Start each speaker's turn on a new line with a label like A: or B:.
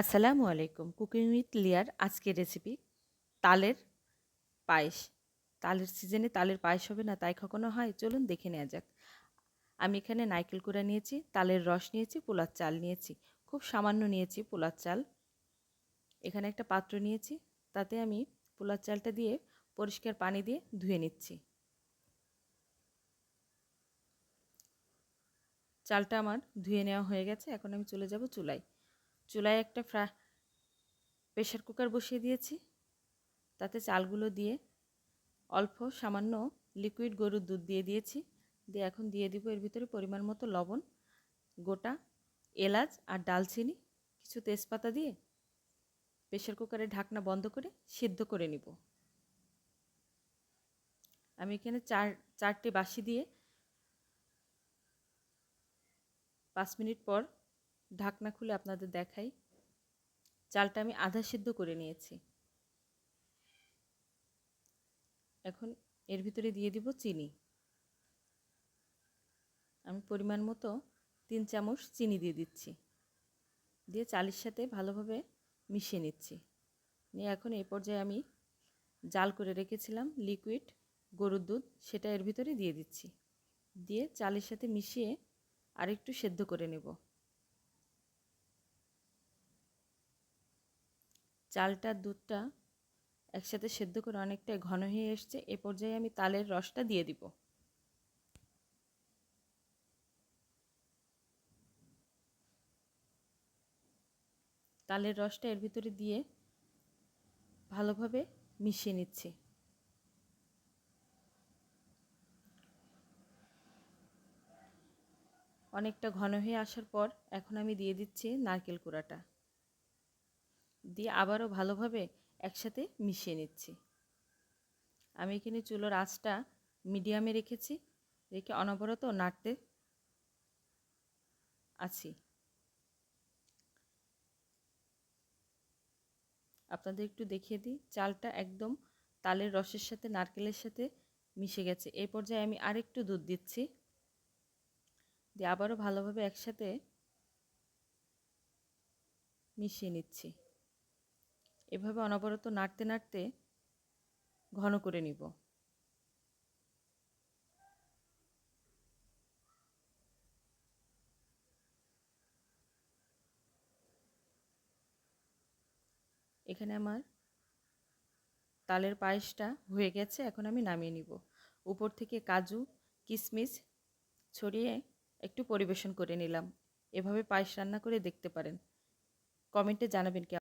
A: আসসালামু আলাইকুম। Cooking with লিয়ার আজকের রেসিপি তালের পায়েস। তালের সিজনে তালের পায়েস হবে না, তাই কখনো হয়? চলুন দেখে নেওয়া যাক। আমি এখানে নাইকেল কুড়া নিয়েছি, তালের রস নিয়েছি, পোলার চাল নিয়েছি। খুব সামান্য নিয়েছি পোলার চাল। এখানে একটা পাত্র নিয়েছি, তাতে আমি পোলার চালটা দিয়ে পরিষ্কার পানি দিয়ে ধুয়ে নিচ্ছি। চালটা আমার ধুয়ে নেওয়া হয়ে গেছে, এখন আমি চলে যাব চুলায়। চুলায় একটা ফ্রা প্রেশার কুকার বসিয়ে দিয়েছি। তাতে চালগুলো দিয়ে অল্প সামান্য লিকুইড গরুর দুধ দিয়ে দিয়েছি। দিয়ে এখন দিয়ে দিব এর ভিতরে পরিমাণ মতো লবণ, গোটা, এলাচ আর ডালচিনি, কিছু তেজপাতা দিয়ে প্রেশার কুকারের ঢাকনা বন্ধ করে সিদ্ধ করে নিব। আমি এখানে চার, চারটে বাসি দিয়ে পাঁচ মিনিট পর ঢাকনা খুলে আপনাদের দেখাই। চালটা আমি আধা সিদ্ধ করে নিয়েছি। এখন এর ভিতরে দিয়ে দিব চিনি। আমি পরিমাণ মতো তিন চামচ চিনি দিয়ে দিচ্ছি। দিয়ে চালের সাথে ভালোভাবে মিশিয়ে নিচ্ছি। নিয়ে এখন এই পর্যায়ে আমি জাল করে রেখেছিলাম লিকুইড, গরুর দুধ, সেটা এর ভিতরে দিয়ে দিচ্ছি। দিয়ে চালের সাথে মিশিয়ে আরেকটু সেদ্ধ করে নেব। চালটা, দুধটা একসাথে সেদ্ধ করে অনেকটাই ঘন হয়ে এসছে, এ পর্যায়ে আমি তালের রসটা দিয়ে দিব। তালের রসটা এর ভিতরে দিয়ে ভালোভাবে মিশিয়ে নিচ্ছি। অনেকটা ঘন হয়ে আসার পর এখন আমি দিয়ে দিচ্ছি নারকেল কুড়াটা। দিয়ে আবারও ভালোভাবে একসাথে মিশিয়ে নিচ্ছি। আমি এখানে চুলোর আঁচটা মিডিয়ামে রেখেছি, রেখে অনবরত নাড়তে আছি। আপনাদের একটু দেখিয়ে দিই, চালটা একদম তালের রসের সাথে, নারকেলের সাথে মিশে গেছে। এই পর্যায়ে আমি আরেকটু দুধ দিচ্ছি। দিয়ে আবারও ভালোভাবে একসাথে মিশিয়ে নিচ্ছি। এভাবে অনবরত নাড়তে নাড়তে ঘন করে নিব। এখানে আমার তালের পায়েসটা হয়ে গেছে, এখন আমি নামিয়ে নিব। উপর থেকে কাজু কিশমিশ ছড়িয়ে একটু পরিবেশন করে নিলাম। এভাবে পায়েস রান্না করে দেখতে পারেন। কমেন্টে জানাবেন কি